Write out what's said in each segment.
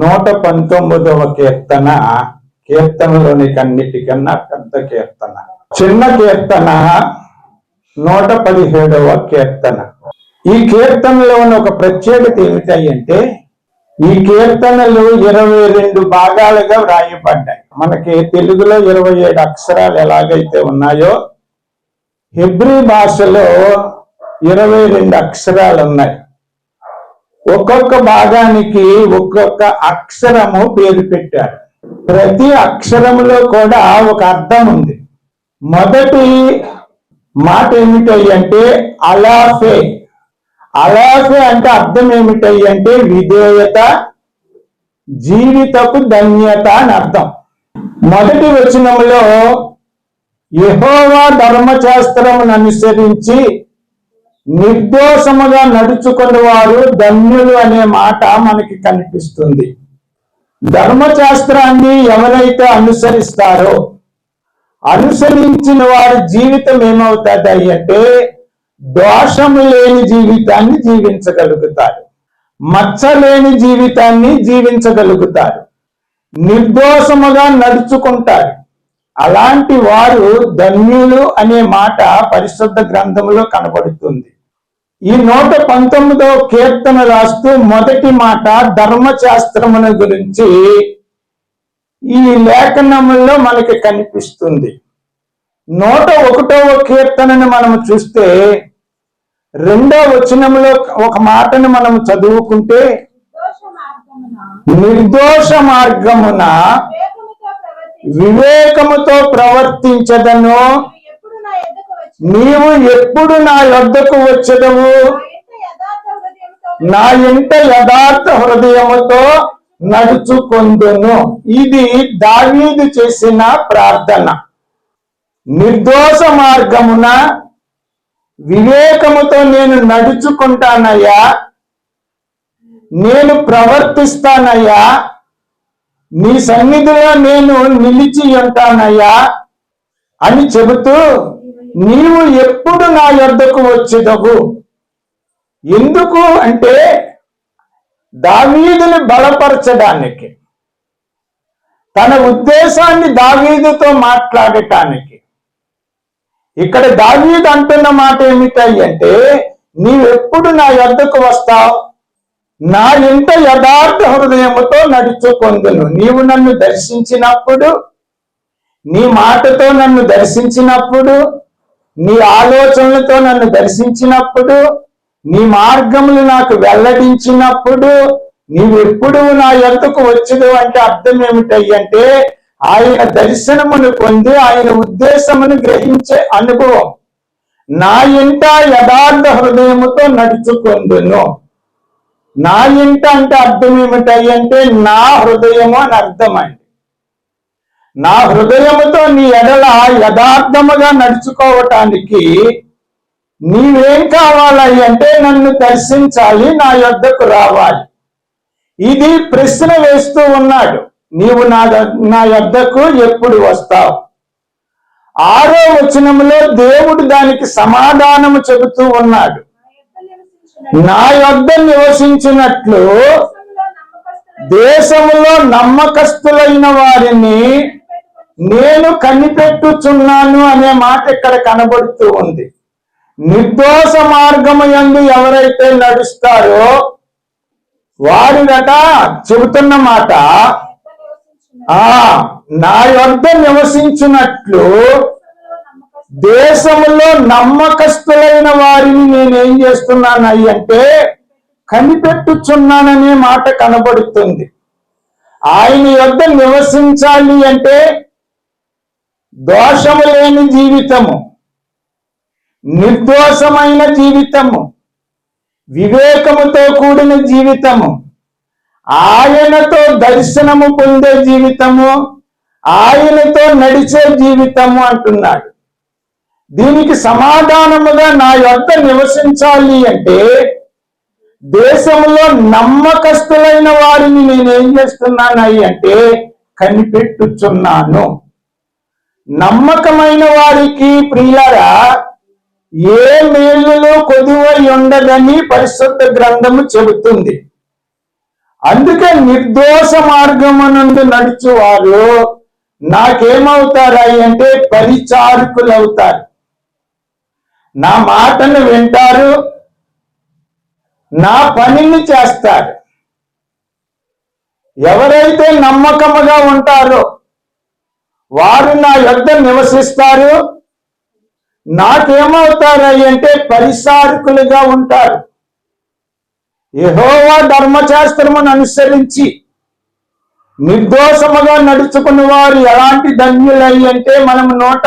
నూట పంతొమ్మిదవ కీర్తన కీర్తనలోని కన్నిటికన్నా పెద్ద కీర్తన. చిన్న కీర్తన నూట పదిహేడవ కీర్తన. ఈ కీర్తనలో ఉన్న ఒక ప్రత్యేకత ఏమిటంటే ఈ కీర్తనలు ఇరవై రెండు భాగాలుగా వ్రాయబడ్డాయి. మనకి తెలుగులో ఇరవై ఏడు అక్షరాలు ఎలాగైతే ఉన్నాయో హిబ్రీ భాషలో ఇరవై రెండు అక్షరాలు ఉన్నాయి. ఒక్కొక్క భాగానికి ఒక్కొక్క అక్షరము పేరు పెట్టారు. ప్రతి అక్షరములో కూడా ఒక అర్థం ఉంది. మొదటి మాట ఏమిటయ్యి అంటే అలాఫే. అలాఫే అంటే అర్థం ఏమిటయ్యి అంటే విధేయత జీవితపు ధన్యత అని అర్థం. మొదటి వచనంలో యహోవా ధర్మశాస్త్రమును అనుసరించి నిర్దోషముగా నడుచుకున్న వారు ధన్యులు అనే మాట మనకి కనిపిస్తుంది. ధర్మశాస్త్రాన్ని ఎవరైతే అనుసరిస్తారో అనుసరించిన వారి జీవితం ఏమవుతుంది అంటే దోషము లేని జీవితాన్ని జీవించగలుగుతారు. మచ్చ లేని జీవితాన్ని జీవించగలుగుతారు. నిర్దోషముగా నడుచుకుంటారు. అలాంటి వారు ధన్యులు అనే మాట పరిశుద్ధ గ్రంథంలో కనబడుతుంది. ఈ నూట పంతొమ్మిదవ కీర్తన రాస్తూ మొదటి మాట ధర్మశాస్త్రముల గురించి ఈ లేఖనములో మనకి కనిపిస్తుంది. నూట ఒకటవ కీర్తనని మనం చూస్తే రెండో వచనములో ఒక మాటను మనం చదువుకుంటే నిర్దోష మార్గమున వివేకముతో ప్రవర్తించి వివేకముతో ప్రవర్తించదను నీవు ఎప్పుడు నా యొద్దకు వచ్చదవు? నా ఇంట యథార్థ హృదయముతో నడుచుకొందును. ఇది దావీదు చేసిన ప్రార్థన. నిర్దోష మార్గమున వివేకముతో నేను నడుచుకుంటానయ్యా. నేను ప్రవర్తిస్తానయ్యా. నీ సన్నిధిలో నేను నిలిచి ఉంటానయ్యా అని చెబుతూ నీవు ఎప్పుడు నా యొద్దకు వచ్చేదవు ఎందుకు అంటే దావీదుని బలపరచడానికి తన ఉద్దేశాన్ని దావీదుతో మాట్లాడటానికి. ఇక్కడ దావీదు అంటున్న మాట ఏమిటాయి అంటే నీవెప్పుడు నా యొద్దకు వస్తావు? నా ఇంట యథార్థ హృదయముతో నడుచుకొందును. నీవు నన్ను దర్శించినప్పుడు నీ మాటతో నన్ను దర్శించినప్పుడు నీ ఆలోచనలతో నన్ను దర్శించినప్పుడు నీ మార్గములు నాకు వెల్లడించినప్పుడు నీవు ఎప్పుడు నా ఎంతకు వచ్చదు అంటే అర్థం ఏమిటంటే ఆయన దర్శనమును పొంది ఆయన ఉద్దేశమును గ్రహించే అనుభవం. నా ఇంట యథార్థ హృదయముతో నడుచుకొందును. నా ఇంట అంటే అర్థం ఏమిటంటే నా హృదయము అని అర్థమండి నా హృదయముతో నీ ఎడల యథార్థముగా నడుచుకోవటానికి నీవేం కావాలి అంటే నన్ను దర్శించాలి నా యొద్దకు రావాలి. ఇది ప్రశ్న వేస్తూ ఉన్నాడు. నీవు నా ద- నా యొద్దకు ఎప్పుడు వస్తావు? ఆరో వచనంలో దేవుడు దానికి సమాధానము చెబుతూ ఉన్నాడు. నా యొద్ద నివసించినట్లు దేశంలో నమ్మకస్తులైన వారిని నేను కనిపెట్టుచున్నాను అనే మాట ఇక్కడ కనబడుతూ ఉంది. నిర్దోష మార్గము యందు ఎవరైతే నడుస్తారో వారినట చెబుతున్న మాట ఆ నా యొద్ద నివసించినట్లు దేశంలో నమ్మకస్తులైన వారిని నేనేం చేస్తున్నాను అయ్యి అంటే కనిపెట్టుచున్నాననే మాట కనబడుతుంది. ఆయన యొద్ద నివసించాలి అంటే దోషము లేని జీవితము నిర్దోషమైన జీవితము వివేకముతో కూడిన జీవితము ఆయనతో దర్శనము పొందే జీవితము ఆయనతో నడిచే జీవితము అంటున్నాడు. దీనికి సమాధానముగా నా యొద్ద నివసించాలి అంటే దేశంలో నమ్మకస్తులైన వారిని నేనేం చేస్తున్నాను అంటే కనిపెట్టుచున్నాను. నమ్మకమైన వారికి ప్రియులరా ఏ మేలులో కొదువై ఉండదని పరిశుద్ధ గ్రంథము చెబుతుంది. అందుకే నిర్దోష మార్గమునందు నడుచువారు నాకేమవుతారా అంటే పరిచారకులు అవుతారు నా మాటను వింటారు నా పనిని చేస్తారు. ఎవరైతే నమ్మకముగా ఉంటారో వారు నా యొద్ద నివసిస్తారు. నాకేమవుతారు అంటే పరిసారకులుగా ఉంటారు. యహోవా ధర్మశాస్త్రమును అనుసరించి నిర్దోషముగా నడుచుకున్న వారు ఎలాంటి ధన్యులయ్యంటే మనం నూట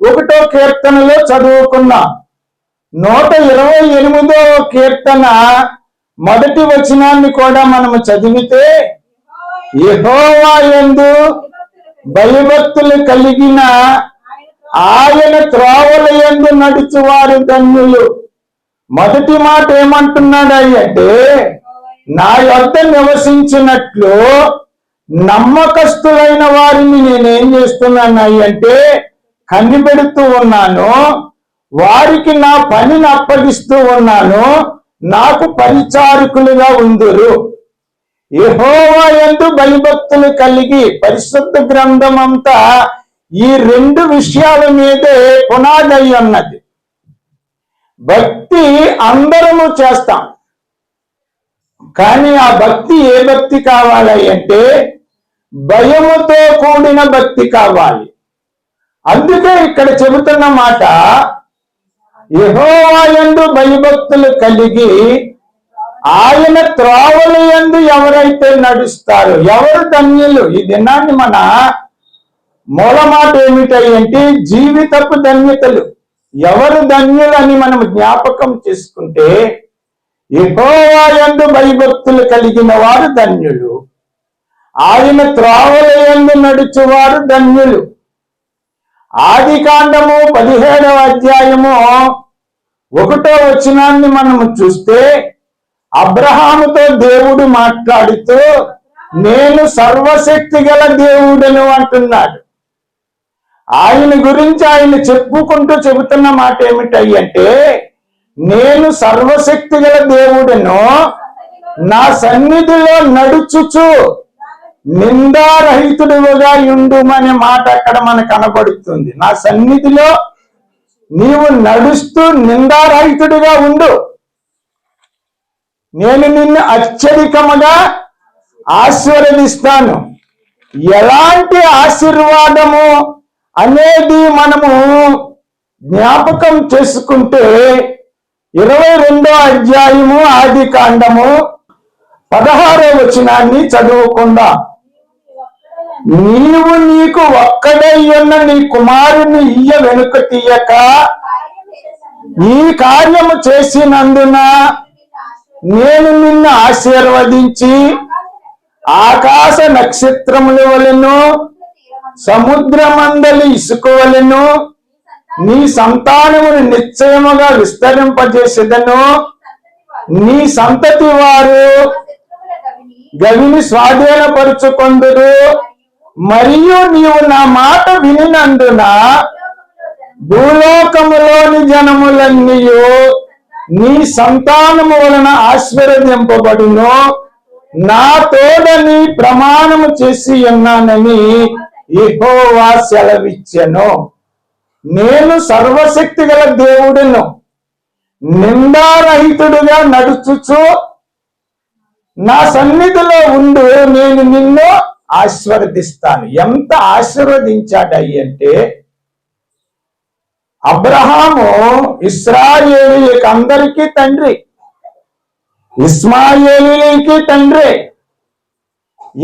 ఒకటో కీర్తనలో చదువుకున్నాం. నూట ఇరవై ఎనిమిదో కీర్తన మొదటి వచనాన్ని కూడా మనము చదివితే యెహోవా ఎందు భయభక్తులు కలిగిన ఆయన త్రోవల ఎందు నడుచువారు ధన్యులు. మొదటి మాట ఏమంటున్నాడు అంటే నా యొద్ద నివసించినట్లు నమ్మకస్తులైన వారిని నేనేం చేస్తున్నాను అంటే కనిపెడుతూ ఉన్నాను వారికి నా పనిని అప్పగిస్తూ ఉన్నాను నాకు పరిచారకులుగా ఉందురు. యహోవా ఎందు భయభక్తులు కలిగి పరిశుద్ధ గ్రంథం అంతా ఈ రెండు విషయాల మీదే పునాదై ఉన్నది. భక్తి అందరము చేస్తాం. కానీ ఆ భక్తి ఏ భక్తి కావాలి అంటే భయముతో కూడిన భక్తి కావాలి. అందుకే ఇక్కడ చెబుతున్న మాట యహోవాయందు భయభక్తులు కలిగి ఆయన త్రోవలు యందు ఎవరైతే నడుస్తారో ఎవరు ధన్యులు? ఈ దినాన్ని మన మూల మాట ఏమిటంటే జీవితపు ధన్యతలు. ఎవరు ధన్యులని మనం జ్ఞాపకం చేసుకుంటే యెహోవాయందు భయభక్తులు కలిగిన వారు ధన్యులు. ఆయన త్రోవలయందు నడుచువారు ధన్యులు. ఆది కాండము పదిహేడవ అధ్యాయము ఒకటో వచనాన్ని మనము చూస్తే అబ్రహాముతో దేవుడు మాట్లాడుతూ నేను సర్వశక్తి గల దేవుడను అంటున్నాడు. ఆయన గురించి ఆయన చెప్పుకుంటూ చెబుతున్న మాట ఏమిటంటే నేను సర్వశక్తి గల దేవుడను నా సన్నిధిలో నడుచుచు నిందారహితుడుగా ఉండుమనే మాట అక్కడ మనకు కనబడుతుంది. నా సన్నిధిలో నీవు నడుస్తూ నిందారహితుడిగా ఉండు. నేను నిన్ను అత్యధికముగా ఆశీర్వదిస్తాను. ఎలాంటి ఆశీర్వాదము అనేది మనము జ్ఞాపకం చేసుకుంటే ఇరవై రెండో అధ్యాయము ఆది కాండము పదహారో వచనాన్ని చదువుకుందాం. నీవు నీకు ఒక్కడై ఉన్న నీ కుమారుని ఇయ్య వెనుక తీయక. ఈ కార్యము చేసినందున నేను నిన్ను ఆశీర్వదించి ఆకాశ నక్షత్రముల వలెను సముద్రమందలి ఇసుక వలెను నీ సంతానమును నిశ్చయముగా విస్తరింపజేసేదను. నీ సంతతి వారు గవిని స్వాధీనపరుచుకొందురు. మరియు నీవు నా మాట వినినందున భూలోకములోని జనములన్నీయు నీ సంతానము వలన ఆశీర్వదింపబడును. నా తోడని ప్రమాణము చేసి ఉన్నానని ఇహోవా సెలవిచ్చెను. నేను సర్వశక్తి గల దేవుడును. నిందారహితుడుగా నడుచుచు నా సన్నిధిలో ఉండు. నేను నిన్ను ఆశీర్వదిస్తాను. ఎంత ఆశీర్వదించాడయ్యి అంటే అబ్రహాము ఇస్రాయేలీకి అందరికీ తండ్రి ఇస్మాయేలీలకి తండ్రి.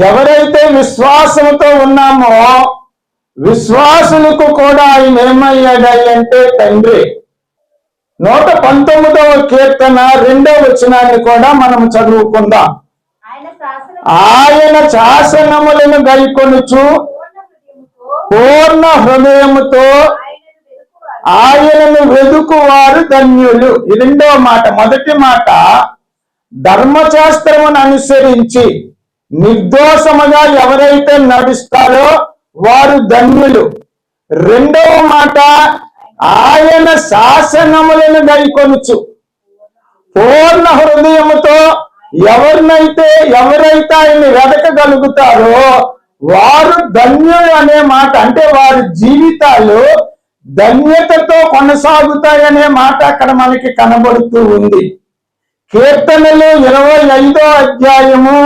ఎవరైతే విశ్వాసంతో ఉన్నామో విశ్వాసులకు కూడా ఆయన ఏమయ్యాడు అంటే తండ్రి. నూట పంతొమ్మిదవ కీర్తన రెండవ వచనాన్ని కూడా మనం చదువుకుందాం. ఆయన శాసనములను గైకొనుచు పూర్ణ హృదయముతో పూర్ణ హృదయముతో ఆయనను వెతుకువారు వెదుకువారు ధన్యులు. రెండవ మాట మొదటి మాట ధర్మశాస్త్రమును అనుసరించి నిర్దోషముగా ఎవరైతే నడుస్తారో వారు ధన్యులు. రెండవ మాట ఆయన శాసనములను గైకొనుచు పూర్ణ హృదయముతో ఎవరినైతే ఎవరైతే ఆయన్ని వెతకగలుగుతారో వారు ధన్యులు అనే మాట అంటే వారి జీవితాలు ధన్యతతో కొనసాగుతాయనే మాట అక్కడ మనకి కనబడుతూ ఉంది. కీర్తనలు ఇరవై ఐదో అధ్యాయము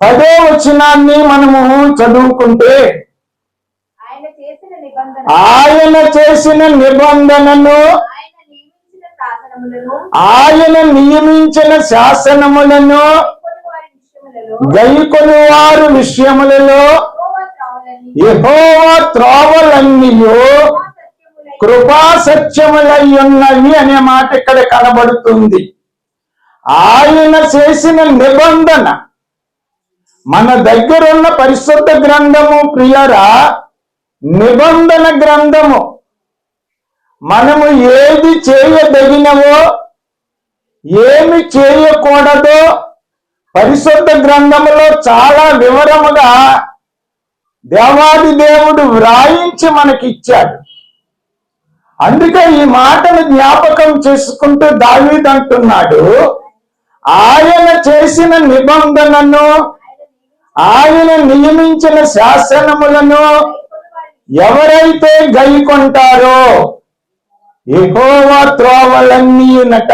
పదో వచనాన్ని మనము చదువుకుంటే ఆయన చేసిన నిబంధన ఆయన చేసిన నిబంధనను ఆయన నియమించిన శాసనములను గైకొని వారు విషయములలో యెహోవా యెహోవా త్రోవలన్నీయు కృపా సత్యములై ఉన్నవి అనే మాట ఇక్కడ కనబడుతుంది. ఆయన చేసిన నిబంధన మన దగ్గర ఉన్న పరిశుద్ధ గ్రంథము ప్రియరా నిబంధన గ్రంథము మనము ఏది చేయదగినవో ఏమి చేయకూడదో పరిశుద్ధ గ్రంథములో చాలా వివరముగా దేవాది దేవుడు వ్రాయించి మనకిచ్చాడు. అందుకే ఈ మాటను జ్ఞాపకం చేసుకుంటూ దావీద్ అంటున్నాడు ఆయన చేసిన నిబంధనను ఆయన నియమించిన శాసనములను ఎవరైతే గైకొంటారో యెహోవా త్రోవలన్నీయునట.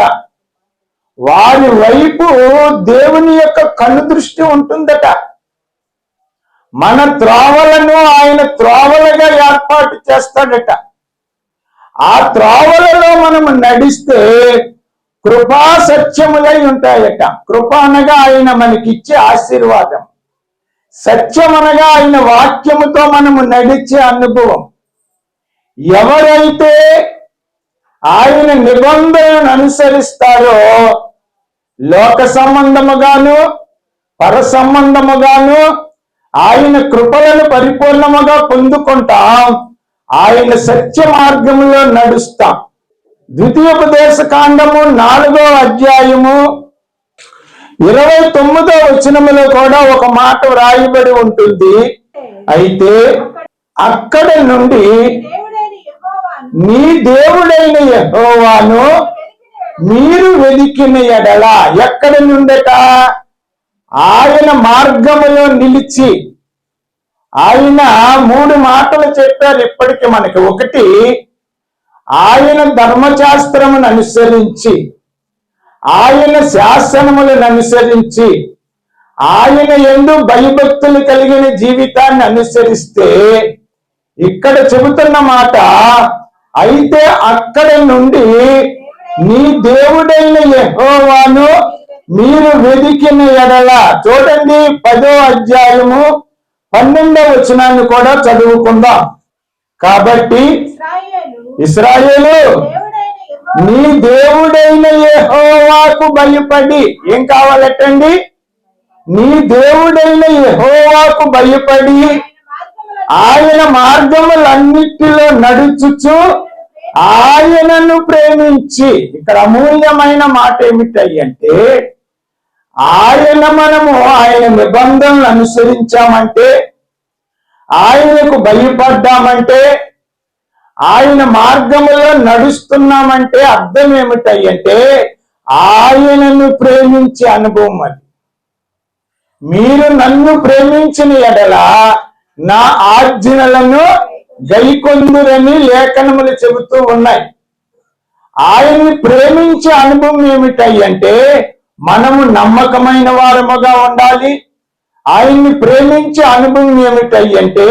వారి వైపు దేవుని యొక్క కను దృష్టి ఉంటుందట. మన త్రోవలను ఆయన త్రోవలుగా ఏర్పాటు చేస్తాడట. ఆ త్రోవలలో మనం నడిస్తే కృపా సత్యములై ఉంటాయట. కృప అనగా ఆయన మనకిచ్చే ఆశీర్వాదం. సత్యం అనగా ఆయన వాక్యముతో మనము నడిచే అనుభవం. ఎవరైతే ఆయన నిబంధనను అనుసరిస్తారో లోక సంబంధముగాను పర సంబంధముగాను ఆయన కృపలను పరిపూర్ణముగా పొందుకుంటాం. ఆయన సత్య మార్గములో నడుస్తాం. ద్వితీయోపదేశ కాండము నాలుగో అధ్యాయము ఇరవై తొమ్మిదో వచనములో కూడా ఒక మాట వ్రాయబడి ఉంటుంది. అయితే అక్కడ నుండి మీ నీ దేవుడైన యహోవాను మీరు వెదికిన ఎడల ఎక్కడ నుండట? ఆయన మార్గములో నిలిచి ఆయన మూడు మాటలు చెప్పారు ఇప్పటికి మనకి. ఒకటి ఆయన ధర్మశాస్త్రమును అనుసరించి ఆయన శాసనములను అనుసరించి ఆయన ఎందు భయభక్తులు కలిగిన జీవితాన్ని అనుసరిస్తే ఇక్కడ చెబుతున్న మాట అయితే అక్కడ నుండి నీ దేవుడైన యెహోవాను మీరు వెదికిన ఎడల చూడండి పదో అధ్యాయము పన్నెండవ వచనాన్ని కూడా చదువుకుందాం. కాబట్టి ఇస్రాయేలు నీ దేవుడైన యెహోవాకు భయపడి ఏం కావాలటండి? నీ దేవుడైన యెహోవాకు భయపడి ఆయన మార్గములన్నిటిలో నడుచుచు ఆయనను ప్రేమించి. ఇక్కడ అమూల్యమైన మాట ఏమిటంటే ఆయన మనము ఆయన నిబంధనలు అనుసరించామంటే ఆయనకు భయపడ్డామంటే ఆయన మార్గములో నడుస్తున్నామంటే అర్థం ఏమిటంటే ఆయనను ప్రేమించే అనుభవం అది. మీరు నన్ను ప్రేమించిన ఎడల నా ఆర్జనలను గైకొందురని లేఖనములు చెబుతూ ఉన్నాయి. ఆయన్ని ప్రేమించే అనుభవం ఏమిటంటే మనము నమ్మకమైన వారముగా ఉండాలి. ఆయన్ని ప్రేమించే అనుభవం ఏమిటంటే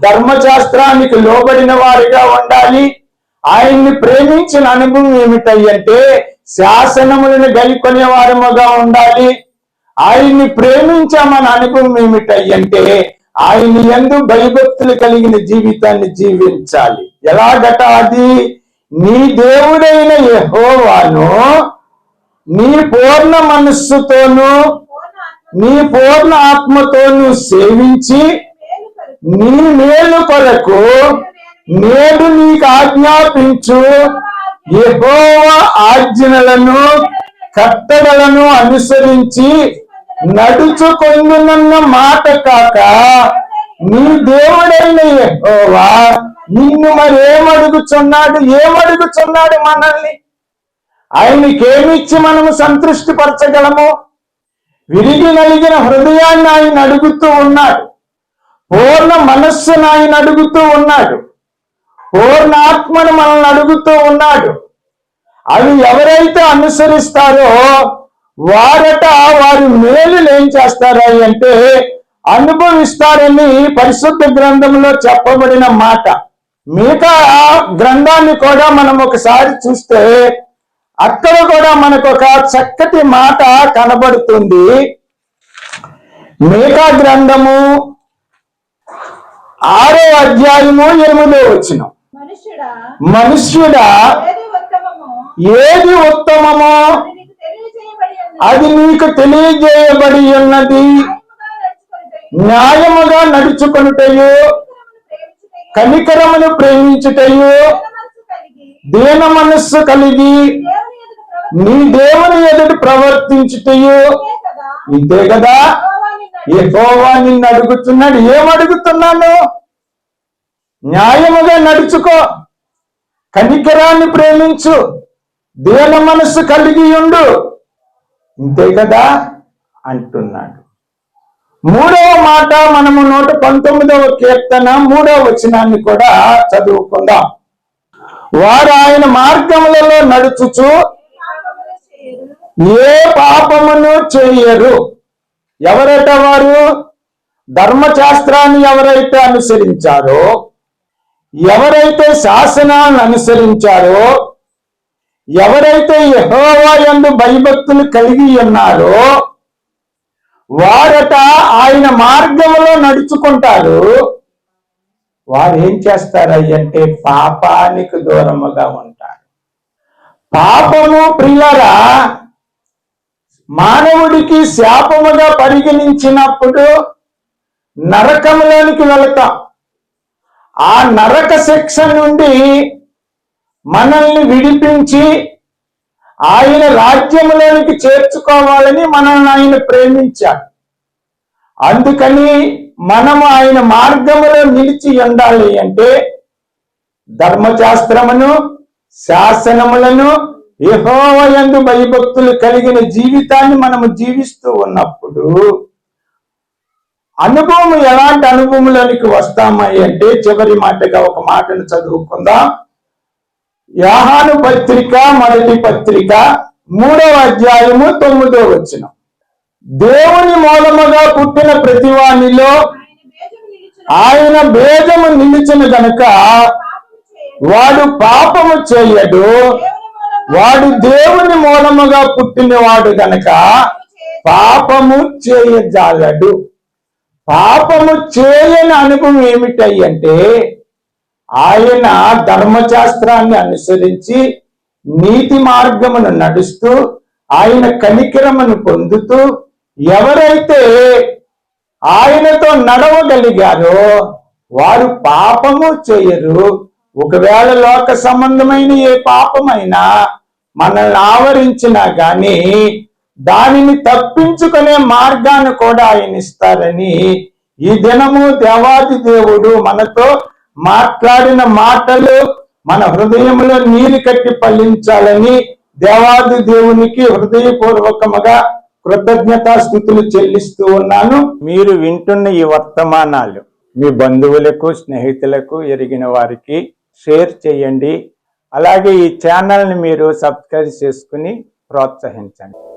ధర్మశాస్త్రానికి లోబడిన వారిగా ఉండాలి. ఆయన్ని ప్రేమించిన అనుభవం ఏమిటంటే శాసనములను గైకొనే వారముగా ఉండాలి. ఆయన్ని ప్రేమించామన్న అనుభవం ఏమిటంటే ఆయన ఎందు భయభక్తులు కలిగిన జీవితాన్ని జీవించాలి. ఎలాగట అది నీ దేవుడైన యహోవాను నీ పూర్ణ మనస్సుతోనూ నీ పూర్ణ ఆత్మతోనూ సేవించి నీ మేలు కొరకు నేడు నీకు ఆజ్ఞాపించు యెహోవ ఆజ్ఞలను కట్టడలను అనుసరించి నడుచుకొందునన్న మాట కాక నీ దేవుడైన యెహోవా నిన్ను మరి ఏమడుగుచున్నాడు? ఏమడుగుచున్నాడు మనల్ని? ఆయనకేమిచ్చి మనము సంతృష్టి పరచగలము విరిగి నలిగిన హృదయాన్ని ఆయన అడుగుతూ ఉన్నాడు. పూర్ణ మనస్సును ఆయన అడుగుతూ ఉన్నాడు. పూర్ణ ఆత్మను మనల్ని అడుగుతూ ఉన్నాడు. అవి ఎవరైతే అనుసరిస్తారో వారట వారి మేలులు ఏం చేస్తారా అంటే అనుభవిస్తారని పరిశుద్ధ గ్రంథంలో చెప్పబడిన మాట. మిగతా గ్రంథాన్ని కూడా మనం ఒకసారి చూస్తే అక్కడ కూడా మనకు ఒక చక్కటి మాట కనబడుతుంది. మేకా గ్రంథము ఆరో అధ్యాయము ఎనిమిదో వచ్చిన మనుష్యుడా ఏది ఉత్తమమో అది నీకు తెలియజేయబడి ఉన్నది. న్యాయముగా నడుచుకొనుటయు, కనికరమును ప్రేమించుటయు, దీన మనస్సు కలిగి, నీ దేవుని ఎదుటి ప్రవర్తించుటయు. ప్రవర్తించుటే కదా ఇదే కదా నిన్ను నిన్ను అడుగుతున్నాడు. ఏమడుగుతున్నాను న్యాయముగా నడుచుకో. కనికరాన్ని ప్రేమించు. దీన మనస్సు కలిగి ఉండు. ఇంతే కదా? అంటున్నాడు. మూడవ మాట మనము నూట పంతొమ్మిదవ కీర్తన మూడవ వచనాన్ని కూడా చదువుకుందాం. వారు ఆయన మార్గములలో నడుచుచు ఏ పాపమును చేయరు. ఎవరట వారు? ధర్మశాస్త్రాన్ని ఎవరైతే అనుసరించారో ఎవరైతే శాసనాన్ని అనుసరించారో ఎవరైతే యెహోవా ఎందు భయభక్తులు కలిగి ఉన్నారో వారట ఆయన మార్గంలో నడుచుకుంటారు. వారు ఏం చేస్తారయ్యంటే పాపానికి దూరముగా ఉంటారు. పాపము ప్రియరా మానవుడికి శాపముగా పరిగణించినప్పుడు నరకంలోనికి వెళతాం. ఆ నరక శిక్ష నుండి మనల్ని విడిపించి ఆయన రాజ్యంలోనికి చేర్చుకోవాలని మనల్ని ఆయన ప్రేమించాడు. అందుకని మనము ఆయన మార్గములో నిలిచి ఉండాలి అంటే ధర్మశాస్త్రమును శాసనములను యహోవయందు భయభక్తులు కలిగిన జీవితాన్ని మనము జీవిస్తూ ఉన్నప్పుడు అనుభవం ఎలాంటి అనుభవంలోనికి వస్తామని అంటే చివరి మాటగా ఒక మాటను చదువుకుందాం. యాహాను పత్రిక మొదటి పత్రిక మూడవ అధ్యాయము తొమ్మిదో వచ్చిన దేవుని మూలముగా పుట్టిన ప్రతివానిలో ఆయన భేదము నిలిచిన గనుక వాడు పాపము చేయడు. వాడు దేవుని మూలముగా పుట్టినవాడు గనక పాపము చేయజాలడు. పాపము చేయని అనుభవం ఏమిటంటే ఆయన ధర్మశాస్త్రాన్ని అనుసరించి నీతి మార్గమును నడుస్తూ ఆయన కనికరమును పొందుతూ ఎవరైతే ఆయనతో నడవగలిగారో వారు పాపము చేయరు. ఒకవేళ లోక సంబంధమైన ఏ పాపమైనా మనల్ని ఆవరించినా గాని దానిని తప్పించుకునే మార్గాన్ని కూడా ఆయన ఇస్తారని ఈ దినము దేవాది దేవుడు మనతో మాట్లాడిన మాటలు మన హృదయంలో నీరు కట్టి పల్లించాలని దేవాది దేవునికి హృదయపూర్వకముగా కృతజ్ఞతా స్థుతులు చెల్లిస్తూ ఉన్నాను. మీరు వింటున్న ఈ వర్తమానాలు మీ బంధువులకు స్నేహితులకు ఎరిగిన వారికి షేర్ చేయండి. అలాగే ఈ ఛానల్ని మీరు సబ్స్క్రైబ్ చేసుకుని ప్రోత్సహించండి.